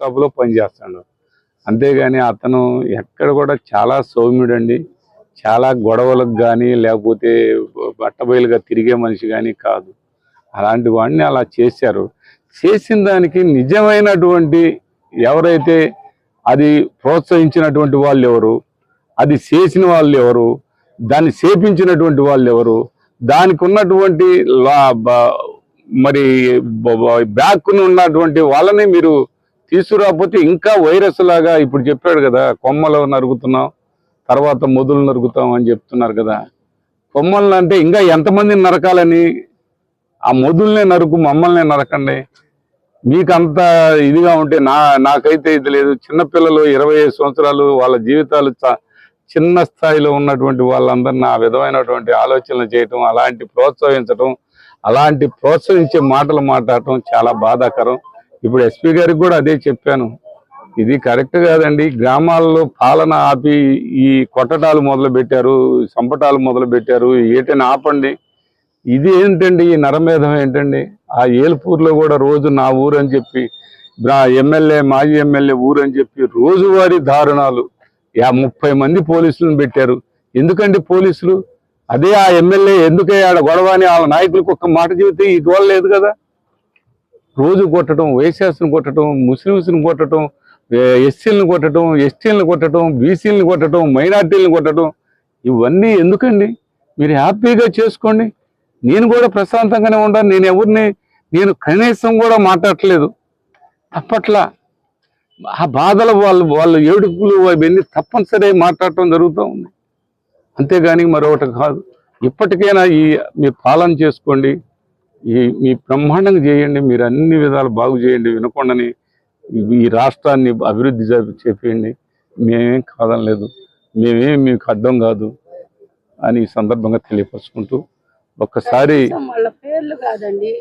షాపులో పనిచేస్తాడు అంతేగాని అతను ఎక్కడ కూడా చాలా సౌమ్యుడండి. చాలా గొడవలకు కానీ లేకపోతే బట్టబయలుగా తిరిగే మనిషి కానీ కాదు. అలాంటి వాడిని అలా చేశారు. చేసిన దానికి నిజమైనటువంటి ఎవరైతే అది ప్రోత్సహించినటువంటి వాళ్ళు ఎవరు అది చేసిన వాళ్ళు ఎవరు దాన్ని చేపించినటువంటి వాళ్ళు ఎవరు దానికి ఉన్నటువంటి లా- మరి బ్యాక్ ఉన్నటువంటి వాళ్ళని మీరు తీసుకురాకపోతే ఇంకా వైరస్ లాగా ఇప్పుడు చెప్పాడు కదా కొమ్మలు నరుగుతున్నాం తర్వాత మొదలు నరుగుతాం అని చెప్తున్నారు కదా. కొమ్మలను అంటే ఇంకా ఎంతమందిని నరకాలని? ఆ మొదుల్నే నరుకు మమ్మల్ని నరకండి. మీకు అంత ఇదిగా ఉంటే నా నాకైతే ఇది లేదు. చిన్నపిల్లలు ఇరవై సంవత్సరాలు వాళ్ళ జీవితాలు చ- చిన్న స్థాయిలో ఉన్నటువంటి వాళ్ళందరినీ ఆ విధమైనటువంటి ఆలోచనలు చేయటం అలాంటి ప్రోత్సహించటం అలాంటి ప్రోత్సహించే మాటలు మాట్లాడటం చాలా బాధాకరం. ఇప్పుడు ఎస్పీ గారికి కూడా అదే చెప్పాను. ఇది కరెక్ట్ కాదండి. గ్రామాల్లో పాలన ఆపి ఈ కొట్టటాలు మొదలు పెట్టారు సంపటాలు మొదలు పెట్టారు ఏటని ఆపండి. ఇది ఏంటండి? ఈ నరమేధం ఏంటండి? ఆ ఏల్పూర్లో కూడా రోజు నా ఊరు అని చెప్పి ఎమ్మెల్యే మాజీ ఎమ్మెల్యే ఊరు అని చెప్పి రోజువారీ దారుణాలు యా ముప్పై మంది పోలీసులను పెట్టారు. ఎందుకండి పోలీసులు? అదే ఆ ఎమ్మెల్యే ఎందుకే ఆడ గొడవ అని వాళ్ళ నాయకులకు ఒక్క మాట చెబితే ఇది లేదు కదా? రోజు కొట్టడం వైశాస్ని కొట్టడం ముస్లిమ్స్ని కొట్టడం ఎస్సీలను కొట్టడం ఎస్టీలను కొట్టడం బీసీలను కొట్టడం మైనార్టీలను కొట్టడం ఇవన్నీ ఎందుకండి? మీరు హ్యాపీగా చేసుకోండి. నేను కూడా ప్రశాంతంగానే ఉన్నాను నేను ఎవరిని నేను కనీసం కూడా మాట్లాడట్లేదు. తప్పట్లా ఆ బాధలు వాళ్ళు వాళ్ళు ఏడుపులు అవన్నీ తప్పనిసరి మాట్లాడటం జరుగుతూ ఉంది. అంతేగాని మరొకటి కాదు. ఇప్పటికైనా ఈ మీ పాలన చేసుకోండి. ఈ మీ బ్రహ్మాండంగా చేయండి మీరు అన్ని విధాలు బాగు చేయండి వినకుండాని ఈ- రాష్ట్రాన్ని అభివృద్ధి చేపేయండి. మేమేం మేమేం కాదనలేదు మేమేం మీకు అడ్డం కాదు అని సందర్భంగా తెలియపరుచుకుంటూ ఒక్కసారి వాళ్ళ పేర్లు కాదండి.